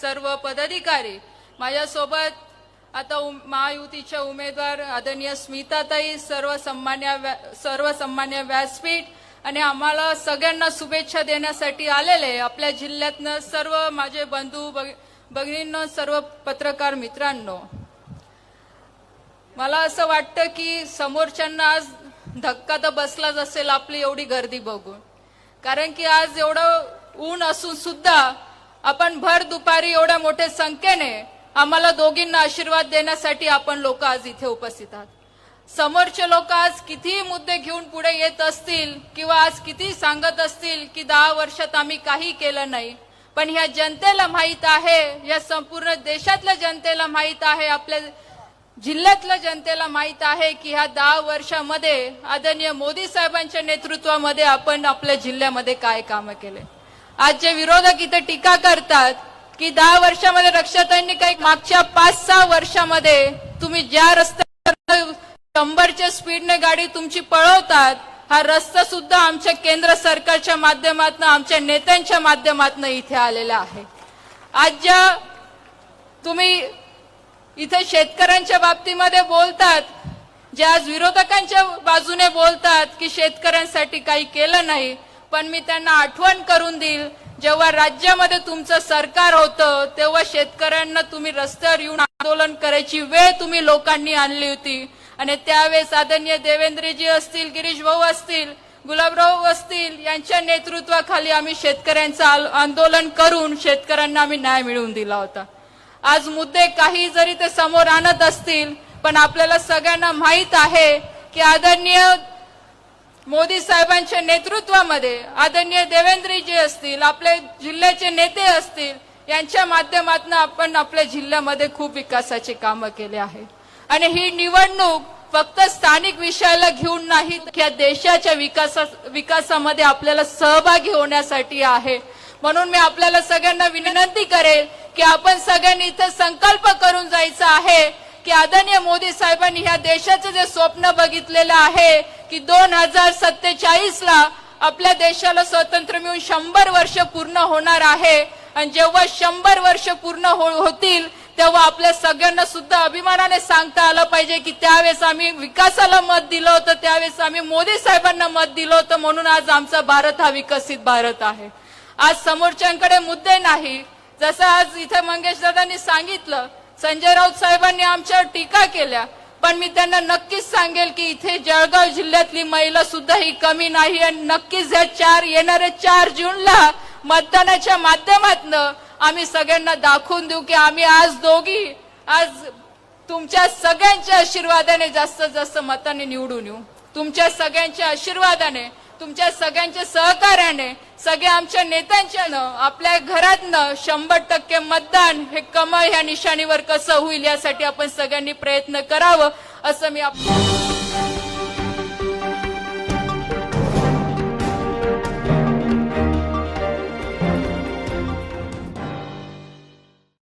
सर्व पदाधिकारी माझ्यासोबत आता उम- महायुतीच्या उमेदवार आदरणीय स्मिताताई सर्व सन्मान्य व्या- सर्व सन्मान्य व्यासपीठ आणि आम्हाला सगळ्यांना शुभेच्छा देण्यासाठी आलेले आपल्या जिल्ह्यातनं सर्व माझे बंधू भग- भगिनींनो सर्व पत्रकार मित्रांनो मला असं वाटतं की समोरच्यांना आज धक्का तर बसलाच असेल आपली एवढी गर्दी बघून. कारण की आज एवढं ऊन असून सुद्धा आपण भर दुपारी एवढ्या मोठ्या संख्येने आम्हाला दोघींना आशीर्वाद देण्यासाठी आपण लोक आज इथे उपस्थित आहात. समोरचे लोक आज कितीही मुद्दे घेऊन पुढे येत असतील किंवा आज किती सांगत असतील की दहा वर्षात आम्ही काही केलं नाही पण ह्या जनतेला माहीत आहे या संपूर्ण देशातल्या जनतेला माहीत आहे आपल्या जिल्ह्यातल्या जनतेला माहीत आहे की ह्या दहा वर्षामध्ये आदरणीय मोदी साहेबांच्या नेतृत्वामध्ये आपण आपल्या जिल्ह्यामध्ये काय कामं केले. आज जे विरोधक इथे टीका करतात की दहा वर्षामध्ये रक्षाताईंनी काही मागच्या पाच सहा वर्षामध्ये तुम्ही ज्या रस्त्यावर शंभरच्या स्पीडने गाडी तुमची पळवतात हा रस्ता सुद्धा आमच्या केंद्र सरकारच्या माध्यमातून आमच्या नेत्यांच्या माध्यमातून इथे आलेला आहे. आज ज्या तुम्ही इथे शेतकऱ्यांच्या बाबतीमध्ये बोलतात जे आज विरोधकांच्या बाजूने बोलतात की शेतकऱ्यांसाठी काही केलं नाही पण मी त्यांना आठवण करून देईल. जेव्हा राज्यामध्ये तुमचं सरकार होतं तेव्हा शेतकऱ्यांना तुम्ही रस्त्यावर येऊन आंदोलन करायची वेळ तुम्ही लोकांनी आणली होती. आणि त्यावेळेस आदरणीय देवेंद्रजी असतील गिरीश भाऊ असतील गुलाबराव असतील यांच्या नेतृत्वाखाली आम्ही शेतकऱ्यांचं आंदोलन करून शेतकऱ्यांना आम्ही न्याय मिळवून दिला होता. आज मुद्दे काही जरी ते समोर आणत असतील पण आपल्याला सगळ्यांना माहीत आहे की आदरणीय मोदी साहेबांच्या नेतृत्वामध्ये आदरणीय देवेंद्रजी असतील आपले जिल्ह्याचे नेते असतील यांच्या माध्यमातून आपण आपल्या जिल्ह्यामध्ये खूप विकासाचे कामं केले आहे आणि ही निवडणूक फक्त स्थानिक विषयाला घेऊन नाही या देशाच्या विकासा विकासामध्ये आपल्याला सहभागी होण्यासाठी आहे. म्हणून मी आपल्याला सगळ्यांना विनंती करेल की आपण सगळ्यांनी इथं संकल्प करून जायचा आहे की आदरणीय मोदी साहेबांनी ह्या देशाचं जे स्वप्न बघितलेलं आहे की दोन हजार सत्तेचाळीस ला आपल्या देशाला स्वातंत्र्य मिळून शंभर वर्ष पूर्ण होणार आहे. आणि जेव्हा शंभर वर्ष पूर्ण हो- होतील तेव्हा आपल्या सगळ्यांना सुद्धा अभिमानाने सांगता आलं पाहिजे की त्यावेळेस आम्ही विकासाला मत दिलं होतं त्यावेळेस आम्ही मोदी साहेबांना मत दिलं होतं म्हणून आज आमचा भारत हा विकसित भारत आहे. आज समोरच्यांकडे मुद्दे नाही. जसं आज इथे मंगेश दादांनी सांगितलं संजय राऊत साहेबांनी आमच्यावर टीका केल्या. पण मी त्यांना नक्कीच सांगेल की इथे जळगाव जिल्ह्यातली महिला सुद्धा ही कमी नाही आणि नक्कीच या चार येणाऱ्या चार जूनला मतदानाच्या माध्यमातनं आम्ही सगळ्यांना दाखवून देऊ की आम्ही आज दोघी आज तुमच्या सगळ्यांच्या आशीर्वादाने जास्तीत जास्त मताने निवडून येऊ. तुमच्या सगळ्यांच्या आशीर्वादाने तुमच्या सगळ्यांच्या सहकार्याने सगळ्या आमच्या नेत्यांच्यानं आपल्या घरातनं शंभर टक्के मतदान हे कमळ ह्या निशाणीवर कसं होईल यासाठी आपण सगळ्यांनी प्रयत्न करावं असं मी आप-